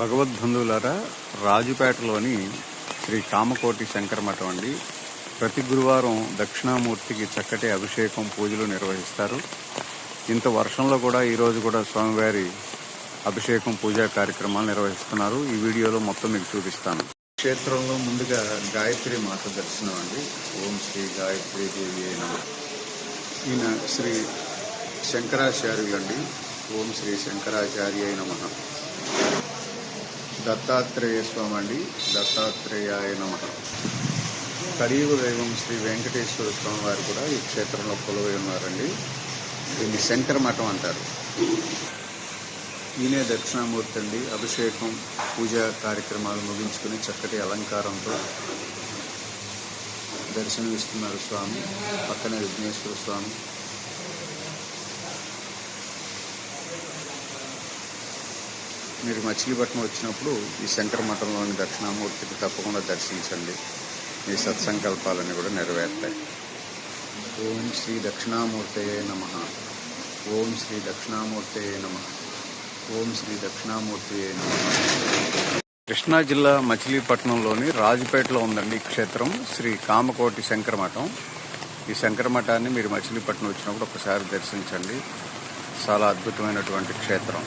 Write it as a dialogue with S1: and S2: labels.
S1: భగవద్బంధువులారా రాజుపేటలోని శ్రీ కామకోటి శంకర మఠం అండి. ప్రతి గురువారం దక్షిణామూర్తికి చక్కటి అభిషేకం పూజలు నిర్వహిస్తారు. ఇంత వర్షంలో కూడా ఈరోజు కూడా స్వామివారి అభిషేకం పూజా కార్యక్రమాలు నిర్వహిస్తున్నారు. ఈ వీడియోలో మొత్తం మీకు చూపిస్తాను. క్షేత్రంలో ముందుగా గాయత్రి మాత దర్శనం అండి. ఓం శ్రీ గాయత్రి దేవి అయిన ఈయన శ్రీ శంకరాచార్యులండి. ఓం శ్రీ శంకరాచార్య నమ. దత్తాత్రేయ స్వామి అండి దత్తాత్రేయాయ నమ. కలియుగ దైవం శ్రీ వెంకటేశ్వర స్వామి వారు కూడా ఈ క్షేత్రంలో కొలువై ఉన్నారండి. దీన్ని శంకర మఠం అంటారు. ఈయనే దక్షిణామూర్తి అండి. అభిషేకం పూజా కార్యక్రమాలు ముగించుకుని చక్కటి అలంకారంతో దర్శనమిస్తున్నారు స్వామి. పక్కనే విఘ్నేశ్వర స్వామి. మీరు మచిలీపట్నం వచ్చినప్పుడు ఈ శంకర మఠంలోని దక్షిణామూర్తికి తప్పకుండా దర్శించండి. మీ సత్సంకల్పాలన్నీ కూడా నెరవేరుతాయి. ఓం శ్రీ దక్షిణామూర్తయే నమ. ఓం శ్రీ దక్షిణామూర్తయే నమ. ఓం శ్రీ దక్షిణామూర్తయే నమ. కృష్ణా జిల్లా మచిలీపట్నంలోని రాజుపేటలో ఉందండి ఈ క్షేత్రం శ్రీ కామకోటి శంకర మఠం. ఈ శంకర మఠాన్ని మీరు మచిలీపట్నం వచ్చినప్పుడు ఒకసారి దర్శించండి. చాలా అద్భుతమైనటువంటి క్షేత్రం.